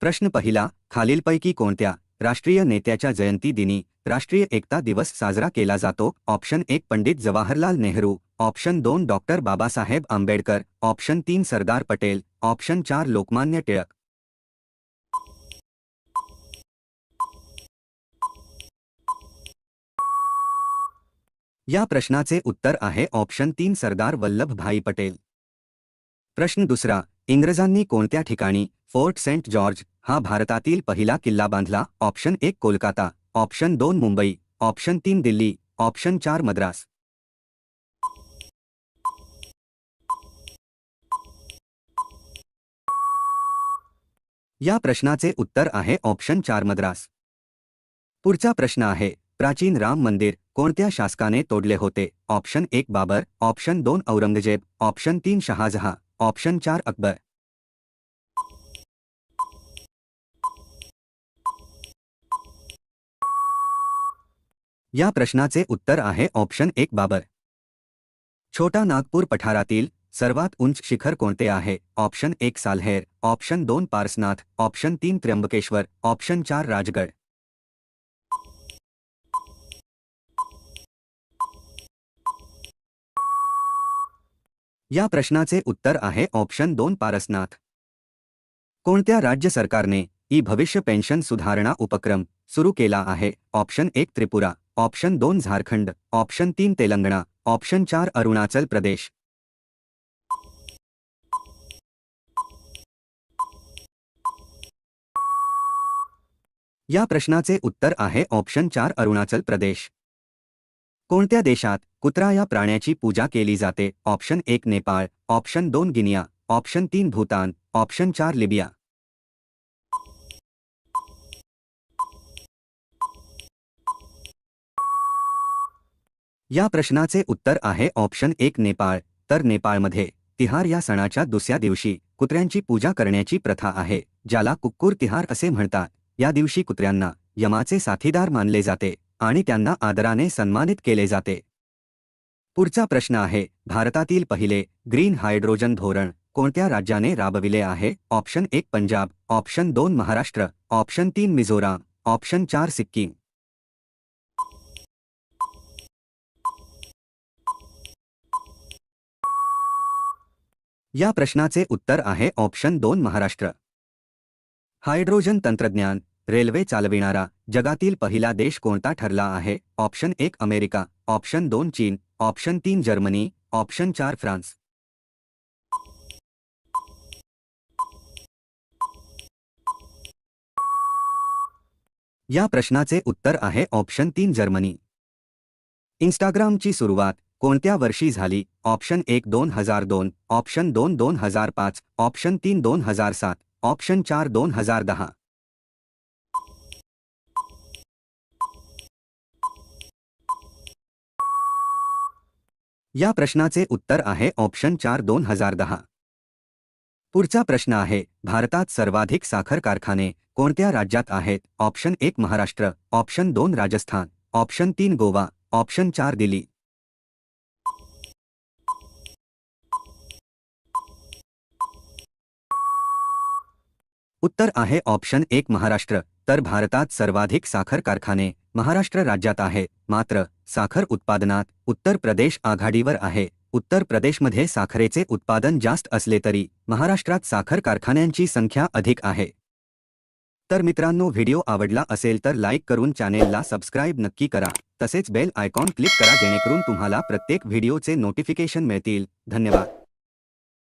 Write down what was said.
प्रश्न पहिला खालीलपैकी कोणत्या राष्ट्रीय नेत्याच्या जयंती दिनी राष्ट्रीय एकता दिवस साजरा केला जातो? ऑप्शन एक पंडित जवाहरलाल नेहरू. ऑप्शन दोन डॉक्टर बाबासाहेब आंबेडकर. ऑप्शन तीन सरदार पटेल. ऑप्शन चार लोकमान्य टिळक. या प्रश्नाचे उत्तर आहे ऑप्शन तीन सरदार वल्लभभाई पटेल. प्रश्न दुसरा इंग्रजांनी कोणत्या ठिकाणी फोर्ट सेंट जॉर्ज, हा भारतातील पहिला किल्ला बांधला, ऑप्शन एक कोलकाता, ऑप्शन दोन मुंबई, ऑप्शन तीन दिल्ली, ऑप्शन चार मद्रास. या प्रश्नाचे उत्तर आहे ऑप्शन चार मद्रास. पुढचा प्रश्न आहे, प्राचीन राम मंदिर कोणत्या शासकाने तोडले होते? ऑप्शन एक बाबर, ऑप्शन दोन औरंगज़ेब, ऑप्शन तीन शहाजहा, ऑप्शन चार अकबर. या प्रश्नाचे उत्तर आहे ऑप्शन एक बाबर. छोटा नागपूर पठारातील सर्वात उंच शिखर कोणते आहे? ऑप्शन एक सालहेर, ऑप्शन दोन पारसनाथ, ऑप्शन तीन त्र्यंबकेश्वर, ऑप्शन चार राजगड. या प्रश्नाचे उत्तर आहे ऑप्शन दोन पारसनाथ. कोणत्या राज्य सरकारने ई भविष्य पेन्शन सुधारणा उपक्रम सुरू केला आहे? ऑप्शन एक त्रिपुरा ऑप्शन दोन झारखंड ऑप्शन तीन तेलंगणा ऑप्शन चार अरुणाचल प्रदेश. या प्रश्नाचे उत्तर आहे ऑप्शन चार अरुणाचल प्रदेश. कोणत्या देशात कुत्रा या प्राण्याची पूजा केली जाते? ऑप्शन एक नेपाळ ऑप्शन दोन गिनिया ऑप्शन तीन भूतान ऑप्शन चार लिबिया. या प्रश्नाचे उत्तर आहे ऑप्शन एक नेपाळ. तर नेपाळमध्ये, तिहार या सणाच्या दुसऱ्या दिवशी कुत्र्यांची पूजा करण्याची प्रथा आहे, ज्याला कुक्कुर तिहार असे म्हणतात. या दिवशी कुत्र्यांना यमाचे साथीदार मानले जाते आणि त्यांना आदराने सन्मानित केले जाते. पुढचा प्रश्न आहे, भारतातील पहिले ग्रीन हायड्रोजन धोरण कोणत्या राज्याने राबविले आहे? ऑप्शन एक पंजाब, ऑप्शन दोन महाराष्ट्र, ऑप्शन तीन मिझोराम, ऑप्शन चार सिक्कीम. या प्रश्नाचे उत्तर आहे ऑप्शन दोन महाराष्ट्र. हायड्रोजन तंत्रज्ञान, रेल्वे चालविणारा जगातील पहिला देश कोणता ठरला आहे? ऑप्शन एक अमेरिका, ऑप्शन दोन चीन, ऑप्शन तीन जर्मनी, ऑप्शन चार फ्रान्स. या प्रश्नाचे उत्तर आहे ऑप्शन तीन जर्मनी. इंस्टाग्रामची सुरुवात कोणत्या वर्षी झाली? ऑप्शन एक दोन हज़ार दोन, ऑप्शन दोन दोन हज़ार पाच, ऑप्शन तीन दोन हज़ार सात, ऑप्शन चार दोन हज़ार दहा. या प्रश्नाचे उत्तर आहे ऑप्शन चार दोन हज़ार दहा. पुढचा प्रश्न आहे, भारतात सर्वाधिक साखर कारखाने कोणत्या राज्यात आहेत? ऑप्शन एक महाराष्ट्र, ऑप्शन दोन राजस्थान, ऑप्शन तीन गोवा, ऑप्शन चार दिल्ली. उत्तर आहे ऑप्शन एक महाराष्ट्र तर भारतात सर्वाधिक साखर कारखाने महाराष्ट्र राज्यात आहे मात्र साखर उत्पादनात उत्तर प्रदेश आघाडीवर आहे. उत्तर प्रदेशमध्ये साखरेचे उत्पादन जास्त असले तरी महाराष्ट्रात साखर कारखान्यांची संख्या अधिक आहे. तर मित्रांनो व्हिडिओ आवडला असेल तर लाईक करून चॅनेलला सबस्क्राईब नक्की करा. तसेच बेल आयकॉन क्लिक करा जेणेकरून तुम्हाला प्रत्येक व्हिडिओचे नोटिफिकेशन मिळतील. धन्यवाद.